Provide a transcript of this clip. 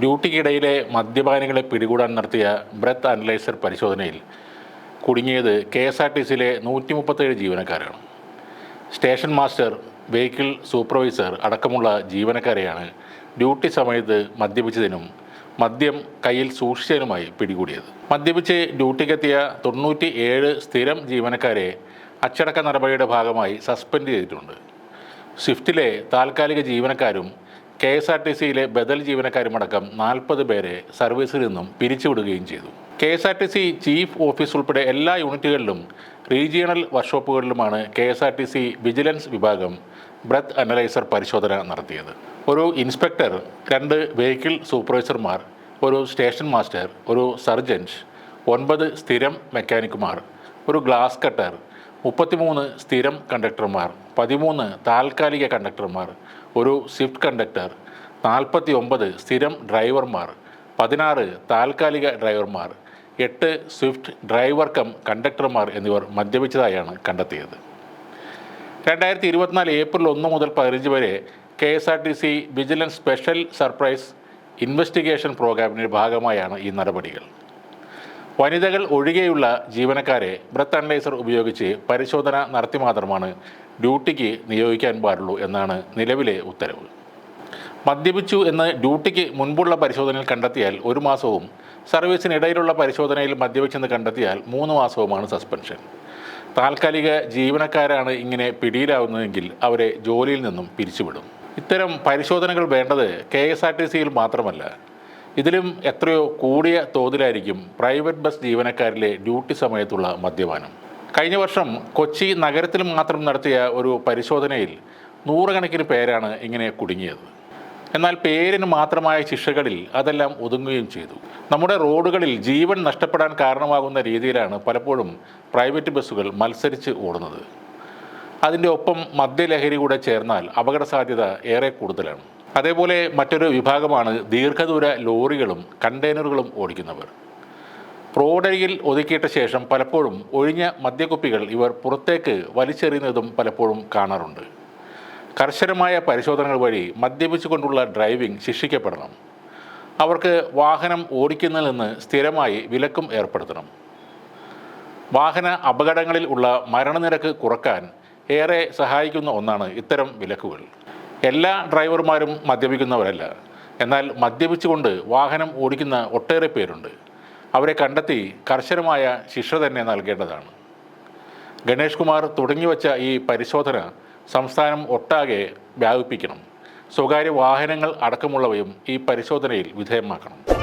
ഡ്യൂട്ടിക്കിടയിലെ മദ്യപാനികളെ പിടികൂടാൻ നടത്തിയ breath analyser പരിശോധനയിൽ കുടുങ്ങിയത് കെ എസ് ആർ ടി സിയിലെ നൂറ്റി മുപ്പത്തേഴ് ജീവനക്കാരാണ്. സ്റ്റേഷൻ മാസ്റ്റർ വെഹിക്കിൾ സൂപ്പർവൈസർ അടക്കമുള്ള ജീവനക്കാരെയാണ് ഡ്യൂട്ടി സമയത്ത് മദ്യപിച്ചതിനും മദ്യം കയ്യിൽ സൂക്ഷിച്ചതിനുമായി പിടികൂടിയത്. മദ്യപിച്ച് ഡ്യൂട്ടിക്കെത്തിയ തൊണ്ണൂറ്റി ഏഴ് സ്ഥിരം ജീവനക്കാരെ അച്ചടക്ക നടപടിയുടെ ഭാഗമായി സസ്പെൻഡ് ചെയ്തിട്ടുണ്ട്. സ്വിഫ്റ്റിലെ താൽക്കാലിക ജീവനക്കാരും കെ എസ് ആർ ടി സിയിലെ ബദൽ ജീവനക്കാരുമടക്കം നാൽപ്പത് പേരെ സർവീസിൽ നിന്നും പിരിച്ചുവിടുകയും ചെയ്തു. K S R T C chief office ഉൾപ്പെടെ എല്ലാ യൂണിറ്റുകളിലും regional വർക്ക്ഷോപ്പുകളിലുമാണ് K S R T C vigilance വിഭാഗം ബ്രത്ത് അനലൈസർ പരിശോധന നടത്തിയത്. ഒരു ഇൻസ്പെക്ടർ രണ്ട് വെഹിക്കിൾ സൂപ്പർവൈസർമാർ ഒരു സ്റ്റേഷൻ മാസ്റ്റർ ഒരു സർജന്റ് ഒൻപത് സ്ഥിരം മെക്കാനിക്കുമാർ ഒരു ഗ്ലാസ് കട്ടർ മുപ്പത്തിമൂന്ന് സ്ഥിരം കണ്ടക്ടർമാർ പതിമൂന്ന് താൽക്കാലിക കണ്ടക്ടർമാർ ഒരു സ്വിഫ്റ്റ് കണ്ടക്ടർ നാൽപ്പത്തി ഒമ്പത് സ്ഥിരം ഡ്രൈവർമാർ പതിനാറ് താൽക്കാലിക ഡ്രൈവർമാർ എട്ട് സ്വിഫ്റ്റ് ഡ്രൈവർ കം കണ്ടക്ടർമാർ എന്നിവർ മദ്യപിച്ചതായാണ് കണ്ടെത്തിയത്. രണ്ടായിരത്തി ഇരുപത്തിനാല് ഏപ്രിൽ ഒന്ന് മുതൽ പതിനഞ്ച് വരെ K S R T C vigilance special surprise investigation പ്രോഗ്രാമിന്റെ ഭാഗമായാണ് ഈ നടപടികൾ. വനിതകൾ ഒഴികെയുള്ള ജീവനക്കാരെ ബ്രത്ത് അനലൈസർ ഉപയോഗിച്ച് പരിശോധന നടത്തി മാത്രമാണ് ഡ്യൂട്ടിക്ക് നിയോഗിക്കാൻ പാടുള്ളൂ എന്നാണ് നിലവിലെ ഉത്തരവ്. മദ്യപിച്ചു എന്ന് ഡ്യൂട്ടിക്ക് മുൻപുള്ള പരിശോധനയിൽ കണ്ടെത്തിയാൽ ഒരു മാസവും സർവീസിനിടയിലുള്ള പരിശോധനയിൽ മദ്യപിച്ചെന്ന് കണ്ടെത്തിയാൽ മൂന്ന് മാസവുമാണ് സസ്പെൻഷൻ. താൽക്കാലിക ജീവനക്കാരാണ് ഇങ്ങനെ പിടിയിലാവുന്നതെങ്കിൽ അവരെ ജോലിയിൽ നിന്നും പിരിച്ചുവിടും. ഇത്തരം പരിശോധനകൾ വേണ്ടത് കെ എസ് ആർ ടി സിയിൽ മാത്രമല്ല ഇതിലും എത്രയോ കൂടിയ തോതിലായിരിക്കും പ്രൈവറ്റ് ബസ് ജീവനക്കാരിലെ ഡ്യൂട്ടി സമയത്തുള്ള മദ്യപാനം. കഴിഞ്ഞ വർഷം കൊച്ചി നഗരത്തിൽ മാത്രം നടത്തിയ ഒരു പരിശോധനയിൽ നൂറുകണക്കിന് പേരാണ് ഇങ്ങനെ കുടുങ്ങിയത്. എന്നാൽ പേരിന് മാത്രമായ ശിക്ഷകളിൽ അതെല്ലാം ഒതുങ്ങുകയും ചെയ്തു. നമ്മുടെ റോഡുകളിൽ ജീവൻ നഷ്ടപ്പെടാൻ കാരണമാകുന്ന രീതിയിലാണ് പലപ്പോഴും പ്രൈവറ്റ് ബസ്സുകൾ മത്സരിച്ച് ഓടുന്നത്. അതിന്റെ ഒപ്പം മദ്യലഹരി കൂടെ ചേർന്നാൽ അപകട സാധ്യത ഏറെ കൂടുതലാണ്. അതേപോലെ മറ്റൊരു വിഭാഗമാണ് ദീർഘദൂര ലോറികളും കണ്ടെയ്നറുകളും ഓടിക്കുന്നവർ. റോഡരികിൽ ഒതുക്കിയിട്ട ശേഷം പലപ്പോഴും ഒഴിഞ്ഞ മദ്യക്കുപ്പികൾ ഇവർ പുറത്തേക്ക് വലിച്ചെറിയുന്നതും പലപ്പോഴും കാണാറുണ്ട്. കർശനമായ പരിശോധനകൾ വഴി മദ്യപിച്ചുകൊണ്ടുള്ള ഡ്രൈവിംഗ് ശിക്ഷിക്കപ്പെടണം. അവർക്ക് വാഹനം ഓടിക്കുന്നതിൽ നിന്ന് സ്ഥിരമായി വിലക്കും ഏർപ്പെടുത്തണം. വാഹന അപകടങ്ങളിൽ ഉള്ള മരണനിരക്ക് കുറയ്ക്കാൻ ഏറെ സഹായിക്കുന്ന ഒന്നാണ് ഇത്തരം വിലക്കുകൾ. എല്ലാ ഡ്രൈവർമാരും മദ്യപിക്കുന്നവരല്ല. എന്നാൽ മദ്യപിച്ചുകൊണ്ട് വാഹനം ഓടിക്കുന്ന ഒട്ടേറെ പേരുണ്ട്. അവരെ കണ്ടെത്തി കർശനമായ ശിക്ഷ തന്നെ നൽകേണ്ടതാണ്. ഗണേഷ് കുമാർ തുടങ്ങിവച്ച ഈ പരിശോധന സംസ്ഥാനം ഒട്ടാകെ വ്യാപിപ്പിക്കണം. സ്വകാര്യ വാഹനങ്ങൾ അടക്കമുള്ളവയും ഈ പരിശോധനയിൽ വിധേയമാക്കണം.